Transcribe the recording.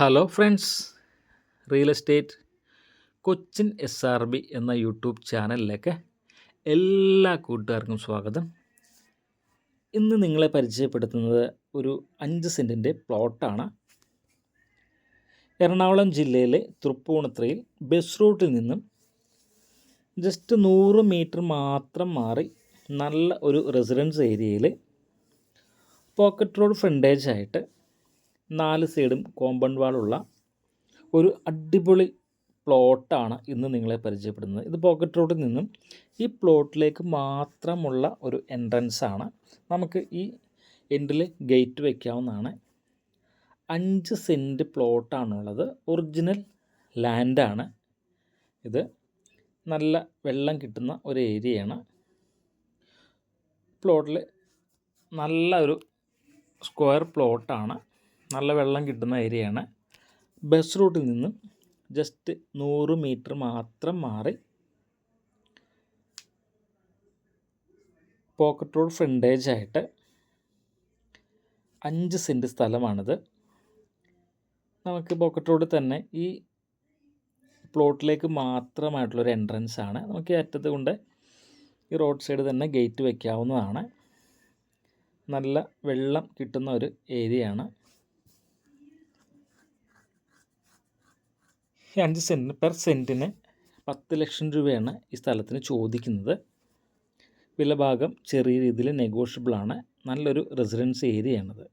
Hello friends real estate Cochin S R B എന്ന YouTube ചാനലിലേക്ക് എല്ലാ കൂട്ടുകാർക്കും സ്വാഗതം. ഇന്ന് നിങ്ങളെ പരിചയപ്പെടുത്തുന്നത് ഒരു അഞ്ച് സെന്റിന്റെ പ്ലോട്ടാണ് എറണാകുളം ജില്ലയിലെ തൃപ്പൂണിത്രയിൽ ബസ് റൂട്ടിൽ നിന്നും ജസ്റ്റ് നൂറ് മീറ്റർ മാത്രം മാറി നല്ല ഒരു റെസിഡൻസ് ഏരിയയിൽ പോക്കറ്റ് റോഡ് ഫ്രണ്ടേജ് ആയിട്ട് നാല് സൈഡും കോമ്പൗണ്ട് വാളുള്ള ഒരു അടിപൊളി പ്ലോട്ടാണ് ഇന്ന് നിങ്ങളെ പരിചയപ്പെടുന്നത്. ഇത് പോക്കറ്റ് റോഡിൽ നിന്നും ഈ പ്ലോട്ടിലേക്ക് മാത്രമുള്ള ഒരു എൻട്രൻസ് ആണ്. നമുക്ക് ഈ എൻഡിൽ ഗേറ്റ് വയ്ക്കാവുന്നതാണ് അഞ്ച് സെന്റ് പ്ലോട്ടാണുള്ളത്. ഒറിജിനൽ ലാൻഡാണ് ഇത് നല്ല വെള്ളം കിട്ടുന്ന ഒരു ഏരിയയാണ് പ്ലോട്ടിൽ നല്ല ഒരു സ്ക്വയർ പ്ലോട്ടാണ് നല്ല വെള്ളം കിട്ടുന്ന ഏരിയയാണ്. ബസ് റൂട്ടിൽ നിന്നും ജസ്റ്റ് നൂറ് മീറ്റർ മാത്രം മാറി പോക്കറ്റ് റോഡ് ഫ്രണ്ടേജ് ആയിട്ട് അഞ്ച് സെന്റ് സ്ഥലമാണിത്. നമുക്ക് പോക്കറ്റ് റോഡിൽ തന്നെ ഈ പ്ലോട്ടിലേക്ക് മാത്രമായിട്ടുള്ളൊരു എൻട്രൻസ് ആണ്. നമുക്ക് ഈ അറ്റത്ത് കൊണ്ട് ഈ റോഡ് സൈഡ് തന്നെ ഗേറ്റ് വയ്ക്കാവുന്നതാണ് നല്ല വെള്ളം കിട്ടുന്ന ഒരു ഏരിയയാണ്. അഞ്ച് സെന്റിന് പെർ സെന്റിന് പത്ത് ലക്ഷം രൂപയാണ് ഈ സ്ഥലത്തിന് ചോദിക്കുന്നത്. വിലഭാഗം ചെറിയ രീതിയിൽ നെഗോഷ്യബിളാണ് നല്ലൊരു റെസിഡൻസ് ഏരിയയാണിത്